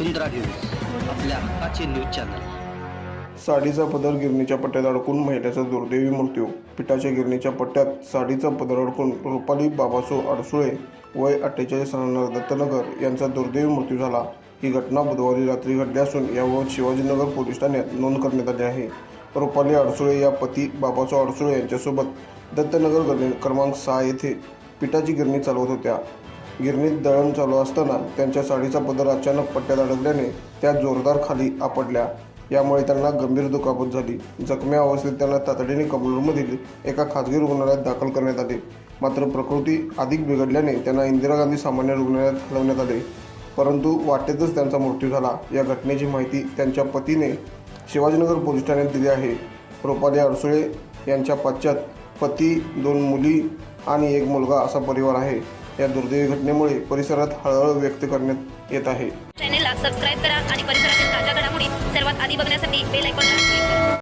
वसुंधरा news आपल्या हक्काचे news channel. साडीचा पदर गिरणीच्या पट्ट्यात अडकून महिलेचा दुर्दैवी मृत्यू. पिठाच्या गिरणीच्या पट्ट्यात साडीचा पदर अडकून रुपाली बाबासो अडसुळे वय अठ्ठेचाळीस राहणार दत्तनगर यांचा दुर्दैवी मृत्यू झाला. ही घटना बुधवारी रात्री घडली असून याबाबत शिवाजीनगर पोलीस ठाण्यात नोंद करण्यात आली आहे. रुपाली अडसुळे या पती बाबासो अडसुळे यांच्यासोबत दत्तनगर गणे क्रमांक सहा येथे पिठाची गिरणी चालवत होत्या. गिरणीत दळण चालू असताना त्यांच्या साडीचा पदर अचानक पट्ट्यात अडकल्याने त्या जोरदार खाली आपडल्या यामुळे त्यांना गंभीर दुखापत झाली. जखमी अवस्थेत त्यांना तातडीने कबलूरमधील एका खाजगी रुग्णालयात दाखल करण्यात आले. मात्र प्रकृती अधिक बिघडल्याने त्यांना इंदिरा गांधी सामान्य रुग्णालयात हलवण्यात आले. परंतु वाटेतच त्यांचा मृत्यू झाला. या घटनेची माहिती त्यांच्या पतीने शिवाजीनगर पोलीस ठाण्यात दिली आहे. रुपाली अडसुळे यांच्या पश्चात पती दोन मुली आणि एक मुलगा असा परिवार आहे. या दुर्दैवी घटनेमुळे परिसरात हळहळ व्यक्त करण्यात येत आहे. चॅनेलला सबस्क्राईब करा आणि परिसरातील ताज्या घडामोडी सर्वात आधी बघण्यासाठी बेल आयकॉन